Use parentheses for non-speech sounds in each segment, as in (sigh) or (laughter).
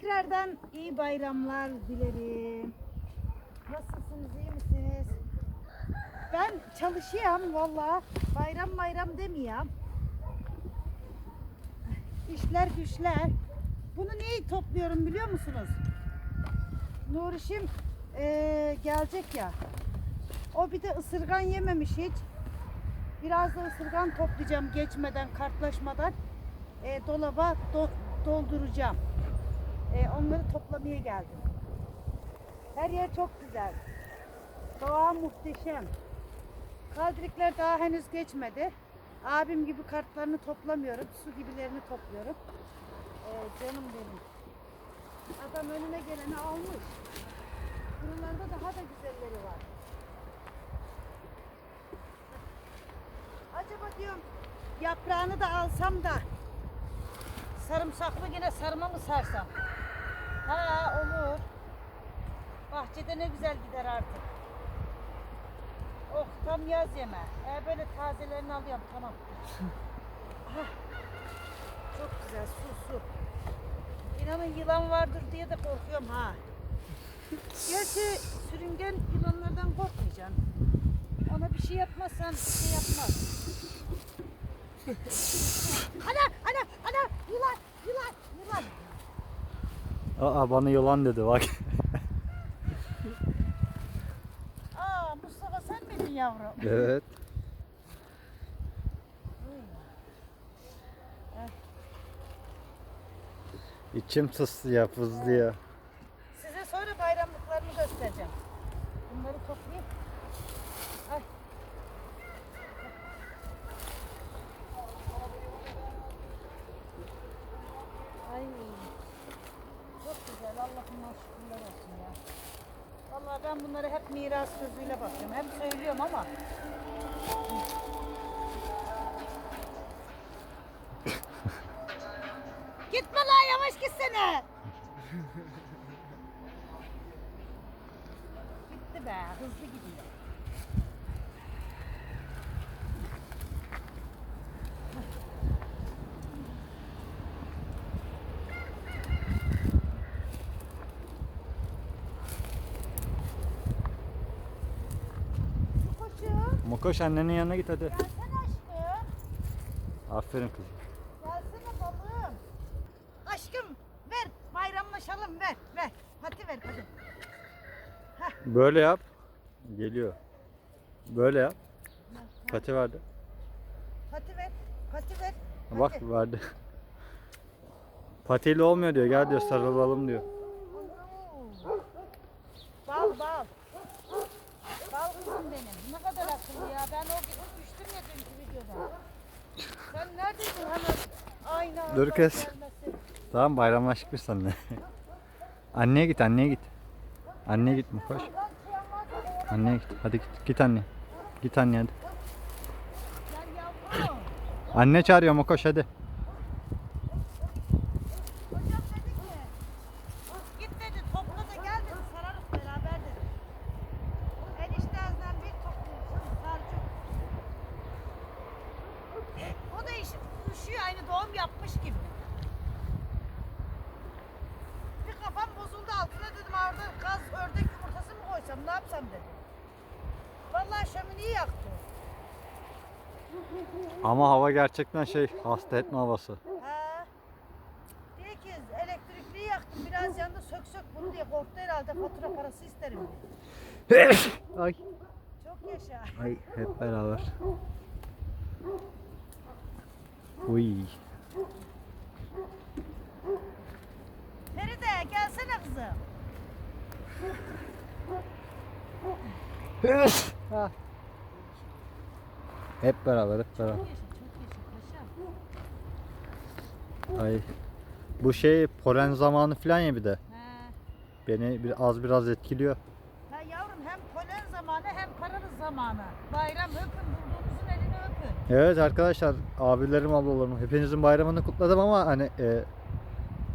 Tekrardan iyi bayramlar dilerim. Nasılsınız, iyi misiniz? Ben çalışıyorum valla. Bayram bayram demiyorum. İşler güçler. Bunu niye topluyorum biliyor musunuz? Nurişim eee, gelecek ya. O bir de ısırgan yememiş hiç. Biraz da ısırgan toplayacağım geçmeden, kartlaşmadan. Eee, dolaba do- dolduracağım. Eee, onları toplamaya geldim. Her yer çok güzel. Doğa muhteşem. Kaldırıklar daha henüz geçmedi. Abim gibi kartlarını toplamıyorum. Su gibilerini topluyorum. Ee, canım benim. Adam önüne geleni almış. Buralarda daha da güzelleri var. Acaba diyorum yaprağını da alsam da sarımsaklı yine sarma mı sarsam? Ha olur. Bahçede ne güzel gider artık. Oh tam yaz yeme. E, böyle tazelerini alıyorum tamam. (laughs) Ah, Çok güzel su su. İnanın yılan vardır diye de korkuyorum ha. (laughs) Gerçi sürüngen yılanlardan korkmayacaksın. Ona bir şey yapmazsan bir şey yapmaz. (laughs) ana ana ana yılan yılan yılan. Aa bana yılan dedi bak. (laughs) Aa Mustafa sen miydin yavrum? evet. İçim sızlıyor, fızlıyor. Size sonra bayramlıklarını göstereceğim. Bunları toplayayım. Ay. Ay. Çok güzel. Allah'ıma şükürler olsun ya. Vallahi ben bunları hep miras gözüyle bakıyorum. Hem söylüyorum ama. (laughs) Gitme lan yavaş gitsene. Gitti be, hızlı gidiyor. Mokoş annenin yanına git hadi. gelsene aşkım. Aferin kızım. Gelsene balım. Aşkım, ver, bayramlaşalım, ver, ver. Hadi ver, hadi. Böyle yap. Geliyor. Böyle yap. Pati verdi. Hadi ver, hadi ver. hadi. Bak verdi. Patiyle olmuyor diyor. Gel diyor sarılalım diyor. Bal bal. Bal kızım benim. Ne kadar akıllı ya. Ben o gün düştüm ya dünkü videoda. Sen neredesin hemen? Aynen. Dur kız. Tamam bayramlaştık biz seninle. anneye git anneye git. Anneye git Mokoş. Anneye git. Hadi git. Git anne. Git anne hadi. Gel yavrum. Anne çağırıyor Mokoş hadi. Hocam dedi ki. Git dedi topla da gel dedi. Sararız beraber dedi. Eniştemden bir topluyorsun. Sarcık. O da iş, üşüyor aynı doğum yapmış gibi. Bir kafam bozuldu altına dedim orada kaz ördek yumurtası mı koysam ne yapsam dedim. Vallahi şömineyi yaktı. Ama hava gerçekten şey hasta etme havası. Ha. Diye ki yaktım biraz yanında sök sök bunu diye korktu herhalde fatura parası isterim. (coughs) Ay. Çok yaşa. Ay hep beraber. Uy. Feride gelsene kızım. Ah. Hep beraber hep beraber. Ay. Bu şey polen zamanı falan ya bir de. He. Beni bir, az biraz etkiliyor. Ha yavrum hem polen zamanı hem paranız zamanı. Bayram öpün bulduğunuzun elini öpün. Evet arkadaşlar abilerim ablalarım hepinizin bayramını kutladım ama hani e,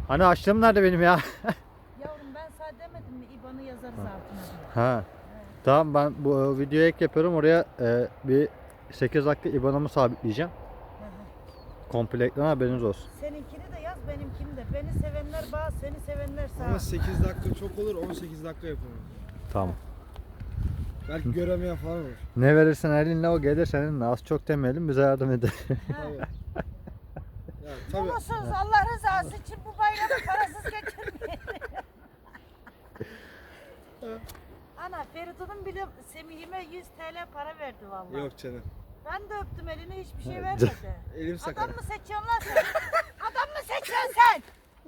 hani açlığım nerede benim ya? (laughs) Yavrum ben sana demedim mi İBAN'ı yazarız altına diye. ha. Tamam ben bu e, videoya ek yapıyorum oraya e, bir 8 dakika IBAN'ımı sabitleyeceğim. Hı hı. Komple ekran haberiniz olsun. Seninkini de yaz benimkini de. Beni sevenler bağ, seni sevenler sağ. Ama 8 dakika çok olur 18 dakika yapalım. Tamam. Belki göremeyen falan olur. Ne verirsen elinle o gelir seninle. Az çok demeyelim bize yardım eder. Tabii. Ya, tabii. Bulursunuz Allah rızası için bu bayramı parasız geçirmeyin. (laughs) Ana Feridun'un bile Semih'ime 100 TL para verdi vallahi. Yok canım. Ben de öptüm elini hiçbir şey vermedi. (laughs) Elim sakar. Adam mı seçiyorsun lan sen? Adam mı seçiyorsun sen?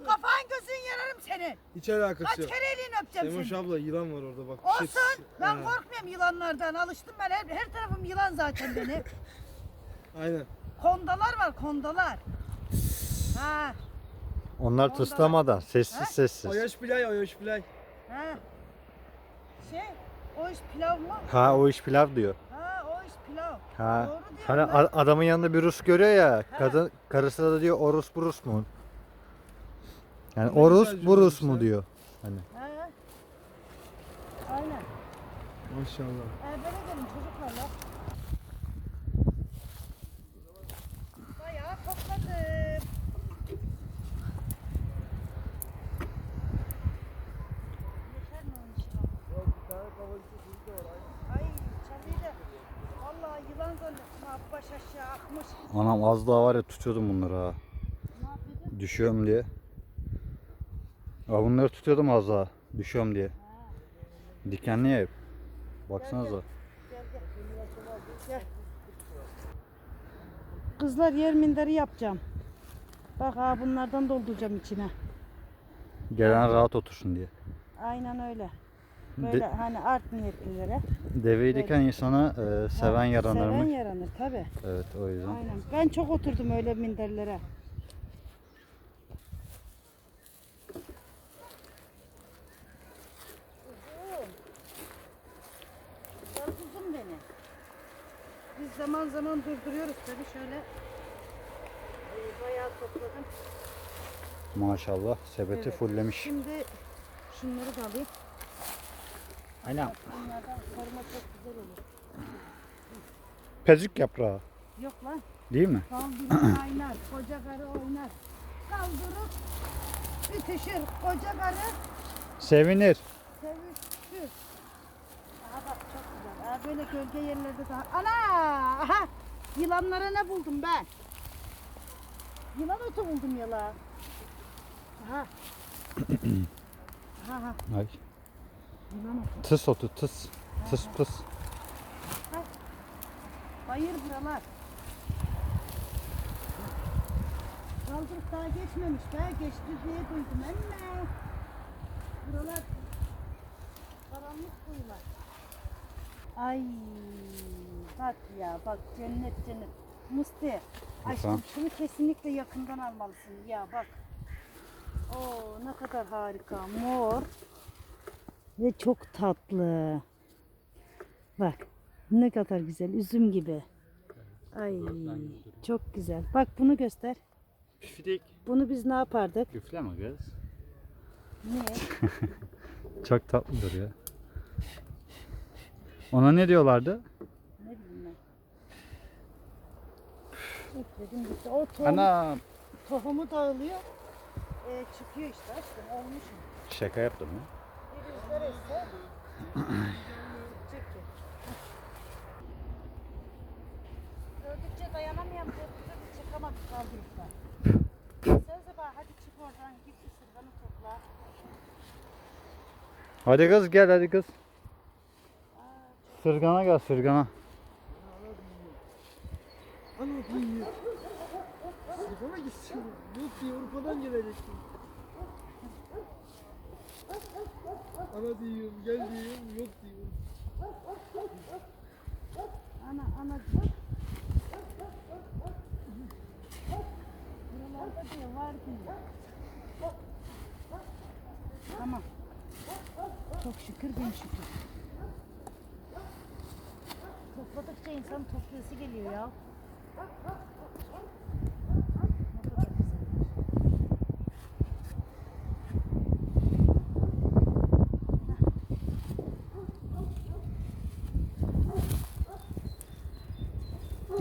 Kafan gözün yararım senin. Hiç alakası Kaç yok. kere elini öpeceğim Semoş seni. abla yılan var orada bak. Olsun. Shit. Ben Ha, korkmuyorum yılanlardan. Alıştım ben. Her, her tarafım yılan zaten benim. (laughs) Aynen. Kondalar var kondalar. Ha. Onlar tıslamadan sessiz Ha? sessiz. Oyoş bilay oyoş bilay. Ha. Şey, o iş pilav mı? Ha o iş pilav diyor. Ha, pilav. Doğru diyor. Hani a- adamın yanında bir Rus görüyor ya. Kadın karısı da diyor o Rus bu Rus mu? Yani Ne o güzel Rus bu Rus mu diyor. Hani. Ha. Aynen. Maşallah. Ee, böyle gelin çocuklarla. Bayağı topladım. Yeter mi onun için? Ay çalıyı da. Vallahi yılan zannettim baş aşağı akmış. Anam az daha var ya tutuyordum bunları ha. Düşüyorum diye. Ya bunları tutuyordum az daha. Düşüyorum diye. Dikenli ya hep. Baksanıza. Gel. Kızlar yer minderi yapacağım. Bak ha bunlardan dolduracağım içine. Gelen rahat otursun diye. Aynen öyle. De- Böyle hani art niyetlilere. deveyi diken insana e, seven yaranır Seven mı? yaranır tabi. Evet o yüzden. Aynen. Ben çok oturdum öyle minderlere. Kuzum beni. Biz zaman zaman durduruyoruz tabi şöyle. e, Bayağı topladım. Maşallah sepeti Evet. fullemiş. Şimdi şunları da alayım. Aynen. Koruma çok güzel olur. Pezük yaprağı. Yok lan. Değil mi? Kaldırır oynar, koca karı oynar. Kaldırıp ütüşür, koca karı Sevinir. sevişir. Aha bak çok güzel. Aha böyle gölge yerlerde daha. Ana! Aha! Yılanlara ne buldum ben? Yılan otu buldum yala. Aha. aha, (clears throat) aha. Ay. Otu. Tıs otu tıs. Tıs pıs. Bayır buralar. Kaldırıp daha geçmemiş be. Geçti diye duydum emme. Buralar karanlık kuyular. Ay bak ya bak cennet cennet. Musti aşkım şunu kesinlikle yakından almalısın. Ya bak. Oo ne kadar harika. Mor. Ve çok tatlı. Bak ne kadar güzel. Üzüm gibi. Ay çok güzel. Bak bunu göster. Pifidik. Bunu biz ne yapardık? Üfleme kız. Niye? (laughs) Çok tatlıdır ya. Ona ne diyorlardı? Ne bileyim ben. Üfledim gitti. O tohum, Ana. tohumu dağılıyor. Ee, çıkıyor işte aşkım olmuş. Şaka yaptım ya. Gördükçe dayanamayan bir çıkamadık kaldırıkta. Sözde bak hadi çık oradan git ısırganı topla. Hadi kız gel hadi kız. Sırgana gel sırgana. Ana duyuyor. Sırgana gitsin. Yok diyor Urfa'dan gelecektim. Ana diyorum gel diyorum yok diyorum. Ana anacık. Buralarda diyor var diyor. Tamam. Çok şükür bin şükür. Topladıkça insan toplayası geliyor ya.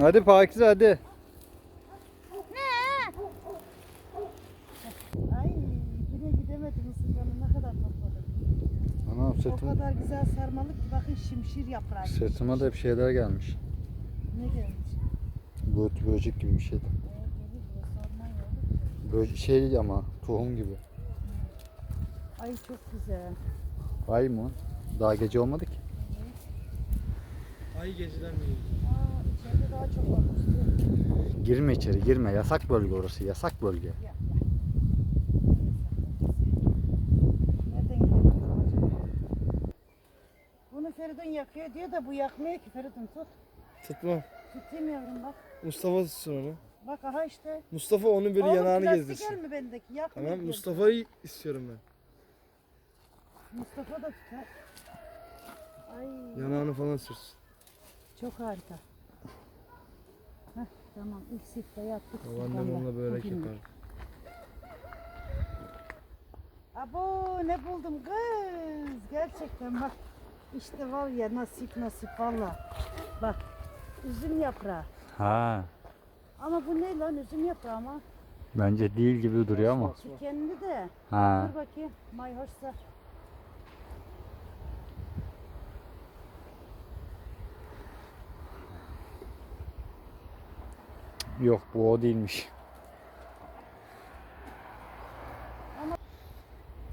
Hadi Pakize hadi. Ne? Ay yine gidemedim ısırganı ne kadar topladım. Anam O kadar güzel sarmalık ki bakın şimşir yaprağı. sırtıma da hep şeyler gelmiş. Ne gelmiş? Böğüt böcek gibi bir şeydi. Evet, gelir ya, sarma ya. Böcek şey ama tohum gibi. Ay çok güzel. Ay mı? Daha gece olmadı ki. Ay geceden mi geliyor? Daha çok olmuştu. Girme içeri girme. Yasak bölge orası. Yasak bölge. Ya? Bunu Feridun yakıyor diyor da bu yakmıyor ki Feridun tut. Tutma. Tutayım yavrum bak. Mustafa tutsun onu. Bak aha işte. Mustafa onun böyle Oğlum, yanağını plastik gezdirsin. el mi bendeki? Yakmıyor Tamam. Mustafa'yı istiyorum ben. Mustafa da tutar. Ay Yanağını falan sürsün. çok harika. Tamam ilk sifte yaptık. Babaannem onunla börek yapar. Abo ne buldum kız. Gerçekten bak. İşte var ya nasip nasip valla. Bak üzüm yaprağı. Ha. Ama bu ne lan üzüm yaprağı ama. Bence değil gibi duruyor ama. Dikenli de. Ha. Dur bakayım mayhoşsa. Yok bu o değilmiş.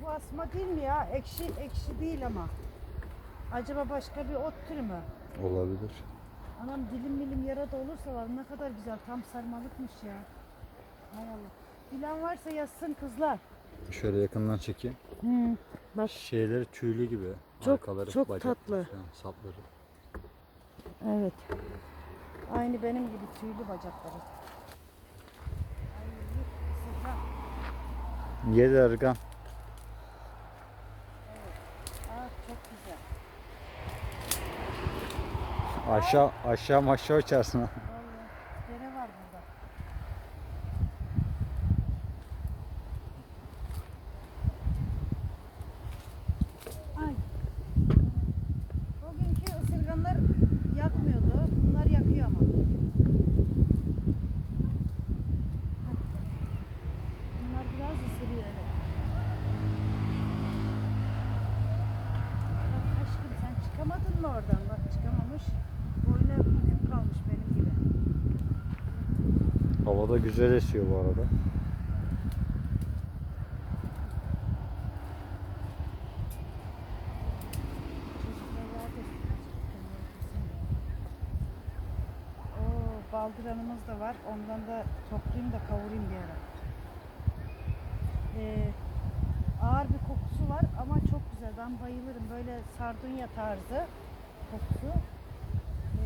Bu asma değil mi ya? Ekşi ekşi değil ama. Acaba başka bir ot türü mü? Olabilir. Anam dilim milim yarada olursa var ne kadar güzel tam sarmalıkmış ya. Hay Allah. Bilen varsa yazsın kızlar. Şöyle yakından çekeyim. Hı. Bak Şeyleri tüylü gibi. Çok- Arkaları, çok bacakları tatlı. falan, sapları. evet. Aynı benim gibi tüylü bacakları. Ay, çok güzel. Aşağı aşağı aşağı uçarsın. ha. Vallahi dere var burada. Ay. Bugünkü ısırganlar yakmıyordu. Bunlar yakıyor ama. Bunlar biraz ısırıyor evet. Bak aşkım sen çıkamadın mı oradan? Bak çıkamamış. Boyuna bükük kalmış benim gibi. Havada güzel esiyor bu arada. Oo, baldıranımız da var. Ondan da toplayayım da kavurayım bir ara. Ee, ağır bir kokusu var ama çok güzel. Ben bayılırım. Böyle sardunya tarzı kokusu. Ee,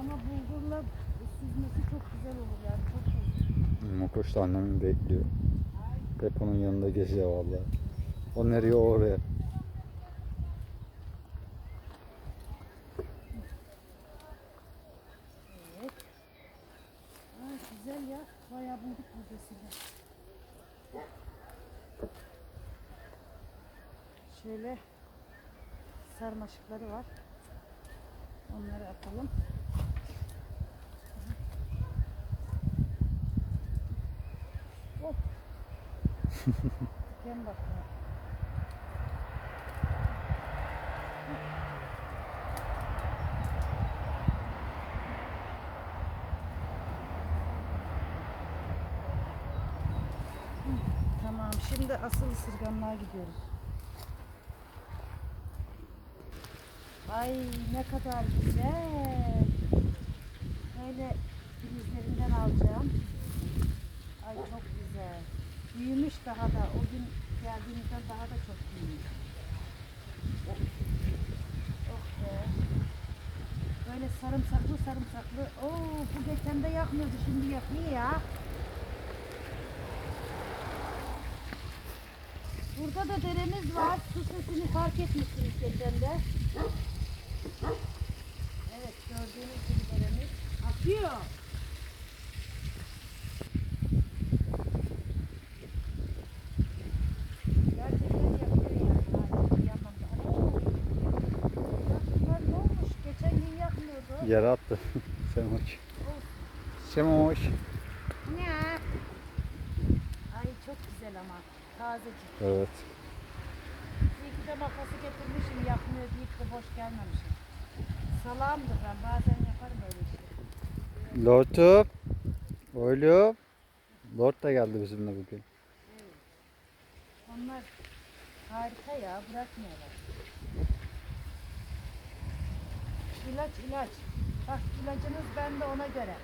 ama bulgurla süzmesi çok güzel olur yani. Çok. Mokoş da annemin bekliyor. Hep onun yanında geziyor vallahi. O nereye o oraya. Evet. Aa, güzel ya. Bayağı bulduk buradasını. Şöyle sarmaşıkları var. Onları atalım. Tamam şimdi asıl ısırganlığa gidiyoruz. Ay ne kadar güzel. Böyle filizlerinden alacağım. Ay çok güzel. Büyümüş daha da. O gün geldiğimizde daha da çok büyümüş. Oh be. Böyle sarımsaklı sarımsaklı. Oo bu geçen de yakmıyordu şimdi yakıyor ya. Burada da deremiz var. Su sesini fark etmişsiniz geçen de. Evet gördüğünüz gibi deremiz akıyor. Gerçekten yakıyor yani. Hayır, yanmadı. Oo. Ya bunlar ne olmuş? Geçen gün yakmıyordu. Yere attı. (laughs) Semoş. Semoş. Ne? Ay çok güzel ama. Tazecik. Evet. İyi ki de makası getirmişim yapmıyor deyip de boş gelmemişim. Salağımdır ben bazen yaparım öyle işleri. Lord'um. Oğlum. Lord da geldi bizimle bugün. Onlar harika ya bırakmıyorlar. İlaç ilaç. Bak ilacınız bende ona göre.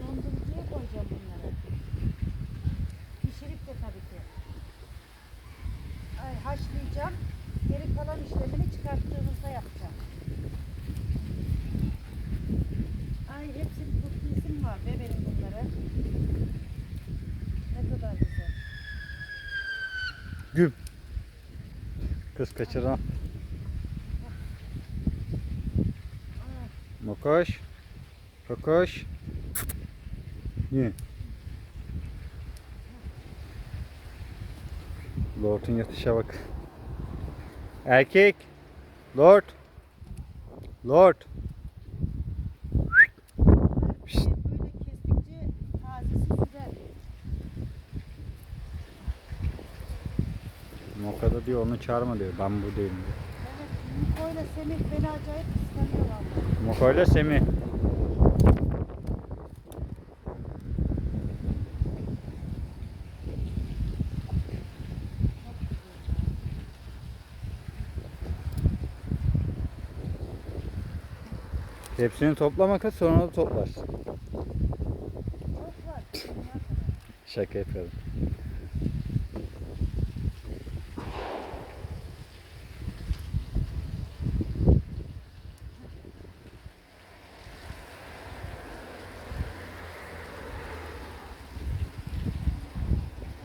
Dondurucuya koyacağım bunları. Pişirip de tabii ki. Ay, haşlayacağım. Geri kalan işlemini çıkarttığımızda yapacağım. Ay hepsi bu isim var be benim bunları. Ne kadar güzel. Güm. Kız kaçıran. Ay, Mokoş. Kokoş. Ye. Lord'un yatışa bak. Erkek. Lord. Lord. güzel. Moka diyor onu çağırma diyor. Ben buradayım diyor. Niko ile Semih beni acayip kıskanıyor vallahi. Moko ile Semih. Hepsini toplama kız sonra da toplarsın. Çok var. Şaka yapıyorum.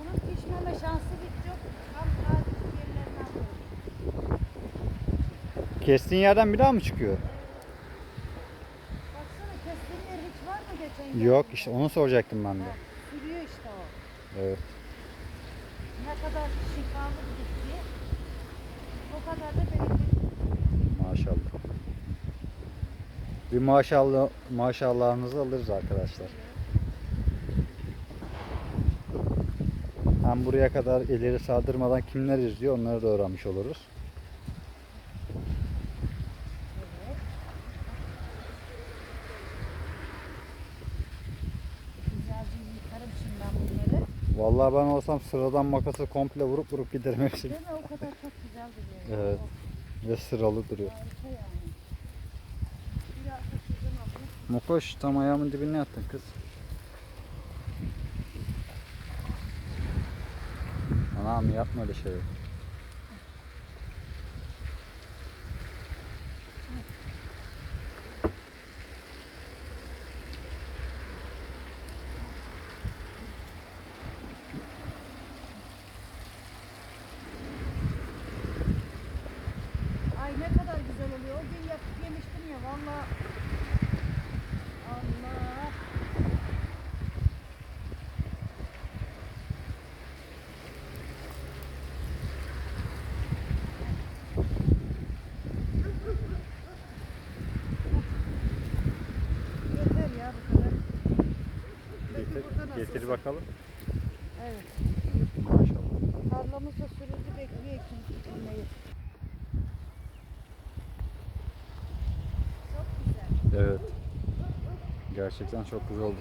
Onun pişmeme şansı hiç yok. Tam taze yerlerinden koydum. Kestiğin yerden bir daha mı çıkıyor? Baksana kestiğin yer hiç var mı geçen Yok geldiğinde? işte onu soracaktım ben de. Ha, Sürüyor işte o. Evet. Ne kadar şifalı bir bitki. O kadar da bereketli. Maşallah. Bir maşallah maşallahınızı alırız arkadaşlar. Hem buraya kadar ileri sardırmadan kimler izliyor onları da öğrenmiş oluruz. Evet. Güzelce yıkarım şimdi ben bunları. Vallahi ben olsam sıradan makası komple vurup vurup giderim hepsini. Değil mi? O kadar çok güzel duruyor. Evet. Ve sıralı duruyor. Alayım. Mokoş tam ayağımın dibine yattın kız. Anam yapma öyle şey. onunla Gerçekten çok güzel oldu.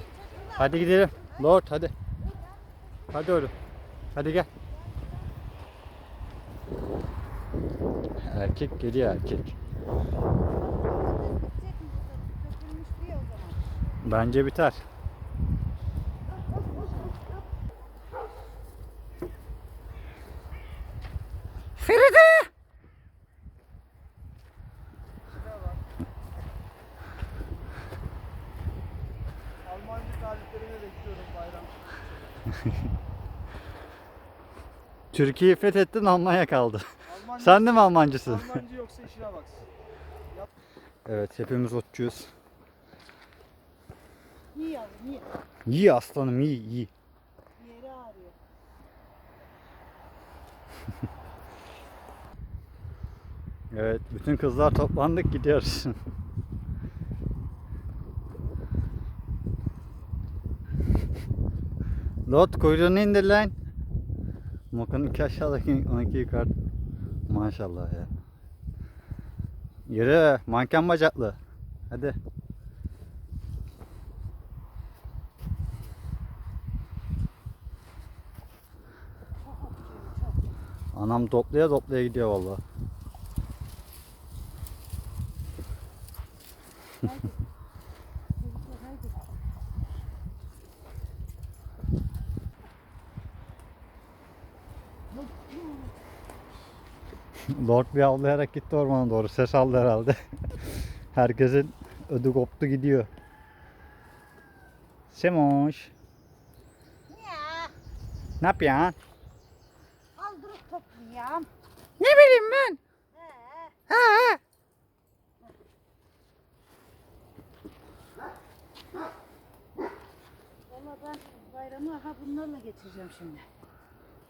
Hadi gidelim. Lord hadi. Hadi oğlum. Hadi gel. Erkek geliyor erkek. Bence biter. Feride! Almancı taliplerini bekliyorum bayram. Türkiye'yi fethettin Almanya kaldı. Almancı, Sen de mi Almancısın? Almancı yoksa işine bak. Evet hepimiz otçuyuz. İyi yavrum iyi. İyi aslanım iyi iyi. Yeri ağrıyor. (laughs) Evet bütün kızlar toplandık gidiyoruz. (laughs) Lot kuyruğunu indir lan. Mokanın iki aşağıdaki onunki yukarıda. Maşallah ya. Yürü manken bacaklı. Hadi. Anam toplaya toplaya gidiyor vallahi. Lord bir avlayarak gitti ormana doğru. Ses aldı herhalde. (laughs) Herkesin ödü koptu gidiyor. Semoş. Ya, Ne yapıyorsun? al durup toplayayım. Ne bileyim ben. He. Ha. Valla ben bayramı aha bunlarla geçireceğim şimdi.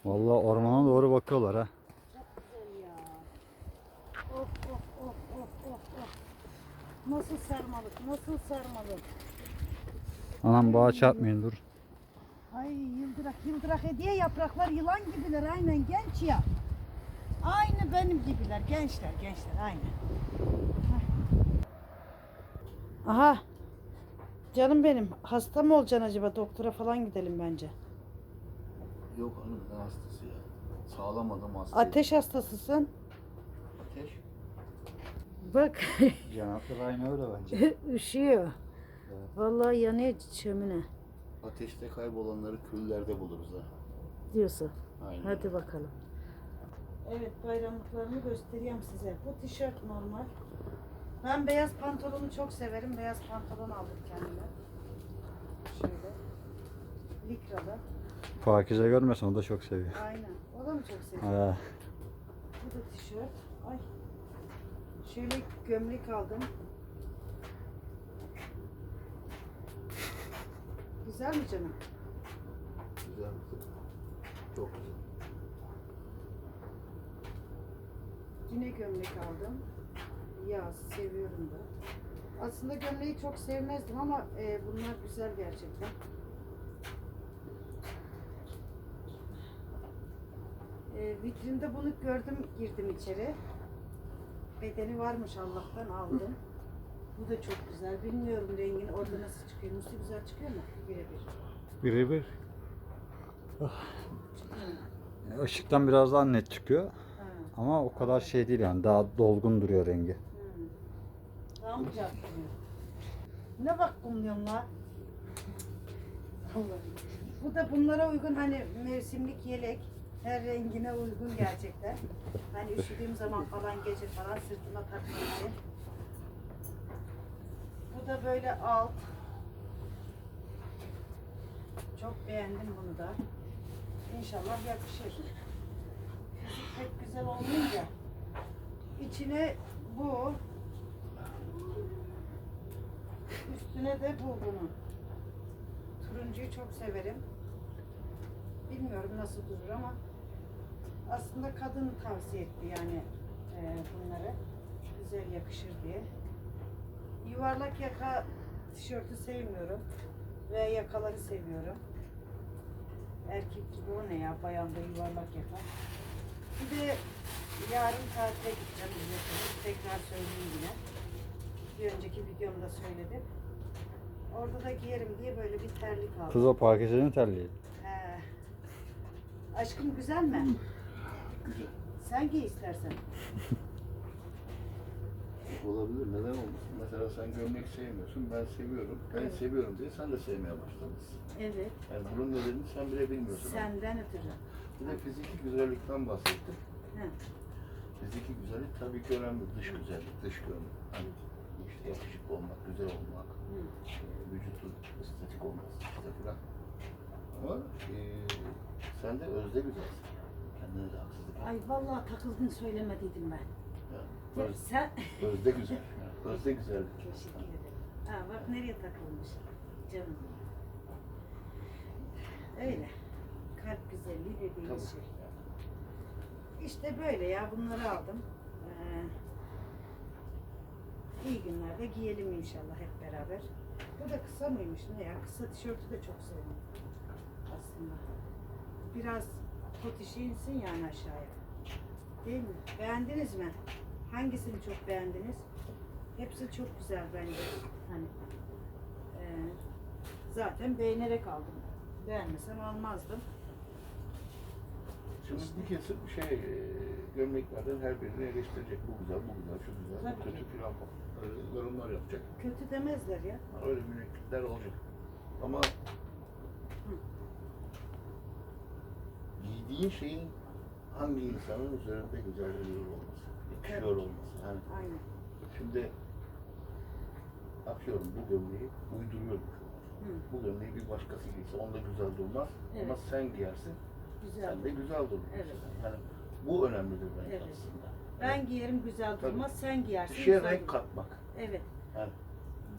Vallahi ormana doğru bakıyorlar ha. Çok güzel ya. Of of of of of of. Nasıl sarmalık, nasıl sarmalık. Anam bağa çarpmayın dur. Ay yıldırak yıldırak hediye yapraklar yılan gibiler aynen genç ya. Aynı benim gibiler gençler gençler aynı. Hah. Aha. Canım benim hasta mı olacaksın acaba doktora falan gidelim bence. Yok hanım ne hastası ya. Sağlam adam hasta. Ateş hastasısın. Ateş. Bak (laughs) Yanaklar aynı öyle bence. (laughs) üşüyor. Vallahi yanıyor şömine Ateşte kaybolanları küllerde buluruz ha. diyorsun. Aynen. Hadi bakalım. Evet bayramlıklarını göstereyim size. Bu tişört normal. Ben beyaz pantolonu çok severim. Beyaz pantolon aldım kendime. Şöyle. Likralı. Pakize görmesin o da çok seviyor. Aynen. O da mı çok seviyor? Ha. Bu da tişört. Ay. Şöyle gömlek aldım. Güzel mi canım? Güzel. Çok güzel. Yine gömlek aldım. Yaz seviyorum da. Aslında gömleği çok sevmezdim ama e, bunlar güzel gerçekten. E, vitrinde bunu gördüm girdim içeri. Bedeni varmış Allah'tan aldım. Bu da çok güzel. Bilmiyorum rengini orada nasıl çıkıyor. Nasıl güzel çıkıyor mu? Birebir. Birebir. Mu? Işıktan biraz daha net çıkıyor. Ha. Ama o kadar şey değil yani. Daha dolgun duruyor rengi. Daha mı duruyor? Ne bak kumluyorum la? Vallahi. Bu da bunlara uygun hani mevsimlik yelek. Her rengine uygun gerçekten. Hani üşüdüğüm zaman falan gece falan sırtıma takmak için. Bu da böyle alt. Çok beğendim bunu da. İnşallah yakışır. Fizik pek güzel olmayınca içine bu üstüne de bu bunun. Turuncuyu çok severim. Bilmiyorum nasıl durur ama aslında kadın tavsiye etti yani e, bunları. Güzel yakışır diye. Yuvarlak yaka tişörtü sevmiyorum. Ve yakaları seviyorum. Erkek gibi o ne ya bayanda yuvarlak yaka. Bir de yarın tatile gideceğim biliyorsunuz. Tekrar söyleyeyim yine. Bir önceki videomda söyledim. Orada da giyerim diye böyle bir terlik aldım. Kız o Pakize'nin terliği. He. Aşkım güzel mi? Sen giy istersen. (laughs) Olabilir. Neden olmasın? Mesela sen gömlek sevmiyorsun. Ben seviyorum. Ben Evet. seviyorum diye sen de sevmeye başlamışsın. Evet. Yani bunun nedenini sen bile bilmiyorsun. Senden ötürü. Bir de fiziki güzellikten bahsettik. He. Fiziki güzellik tabii ki önemli. Dış güzellik, dış görünüm. Hani işte yakışıklı olmak, güzel olmak, Hı. e, vücutun estetik olması işte filan. Ama e, sen de özde güzelsin. Haksızlık. Ay vallahi takıldın söylemediydim ben. Ya öz- sen... özde güzel. (laughs) Özde güzellik. Teşekkür ederim. Ha bak nereye takılmış. Canım. Öyle. Kalp güzelliği dediğimiz Tabii. şey. İşte böyle ya bunları aldım. Ee, iyi günlerde giyelim inşallah hep beraber. Bu da kısa mıymış ne ya? Kısa tişörtü de çok sevdim aslında. Biraz tripod işi insin yani aşağıya. Değil mi? Beğendiniz mi? Hangisini çok beğendiniz? Hepsi çok güzel bence. Hani eee, zaten beğenerek aldım. Beğenmesem almazdım. Şimdi bir kesim şey e, gömleklerden her birini eleştirecek. Bu güzel, bu güzel, şu güzel, bu Tabii kötü filan yorumlar yapacak. Kötü demezler ya. Öyle münekkitler olacak. Ama giydiğin şeyin hangi insanın üzerinde güzel duruyor olması, yakışıyor olması. Yani Aynen. şimdi atıyorum bu gömleği uyduruyorum. Hı. Bu gömleği bir başkası giyse onda güzel durmaz. Ama Evet. sen giyersin, Güzel. sen de güzel durur. Evet. Yani bu önemlidir bence Evet. aslında. Ben giyerim güzel Tabii. durmaz, sen giyersin. Şeye güzel renk durur. katmak. Evet. Yani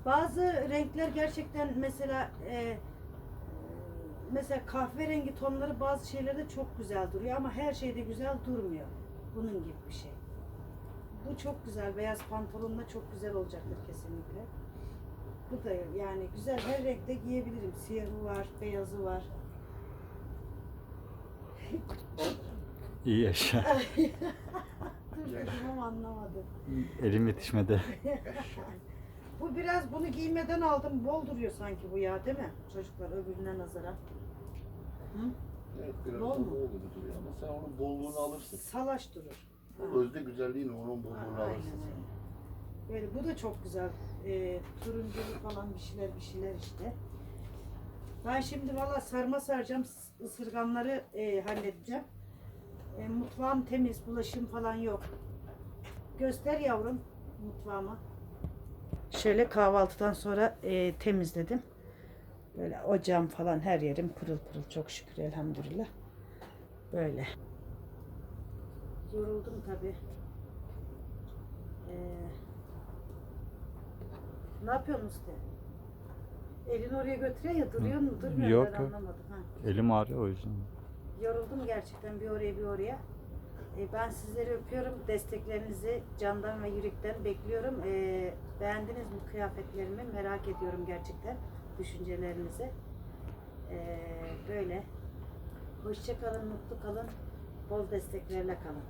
Bazı renkler gerçekten mesela e, mesela kahverengi tonları bazı şeylerde çok güzel duruyor ama her şeyde güzel durmuyor. Bunun gibi bir şey. Bu çok güzel. Beyaz pantolonla çok güzel olacaktır kesinlikle. Bu da yani güzel her renkte giyebilirim. Siyahı var, beyazı var. İyi yaşa. (laughs) Dur dedim ama anlamadım. Elim yetişmedi. (laughs) Bu biraz bunu giymeden aldım. Bol duruyor sanki bu ya değil mi? Çocuklar öbürüne nazaran. Hı? evet, biraz Bol bol mu? gibi duruyor ama sen onun bolluğunu alırsın. Salaş durur. Özde güzelliğini onun bolluğunu Aynen alırsın öyle. sen. Böyle bu da çok güzel. Ee, turunculu falan bir şeyler bir şeyler işte. Ben şimdi valla sarma saracağım. s- ısırganları e, halledeceğim. E, mutfağım temiz, bulaşım falan yok. Göster yavrum mutfağımı. Şöyle kahvaltıdan sonra e, temizledim. Böyle ocağım falan her yerim pırıl pırıl çok şükür elhamdülillah. Böyle. Yoruldum tabii. Ee, ne yapıyorsun usta? Elini oraya götürüyor ya duruyor mu durmuyor mu? Yok, ben yok. anlamadım. Ha. Elim ağrıyor o yüzden. Yoruldum gerçekten bir oraya bir oraya. Ee, ben sizleri öpüyorum. Desteklerinizi candan ve yürekten bekliyorum. Ee, beğendiniz mi kıyafetlerimi? Merak ediyorum gerçekten düşüncelerinizi. Ee, böyle. Hoşça kalın, mutlu kalın. Bol desteklerle kalın.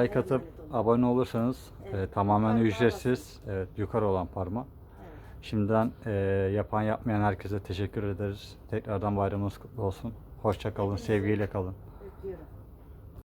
Like atıp abone olursanız Evet, e, tamamen parmağa ücretsiz. Evet, yukarı olan parma. Evet. Şimdiden e, yapan yapmayan herkese teşekkür ederiz. Tekrardan bayramınız kutlu olsun. Hoşça kalın, Hepinize- sevgiyle kalın. Öpüyorum.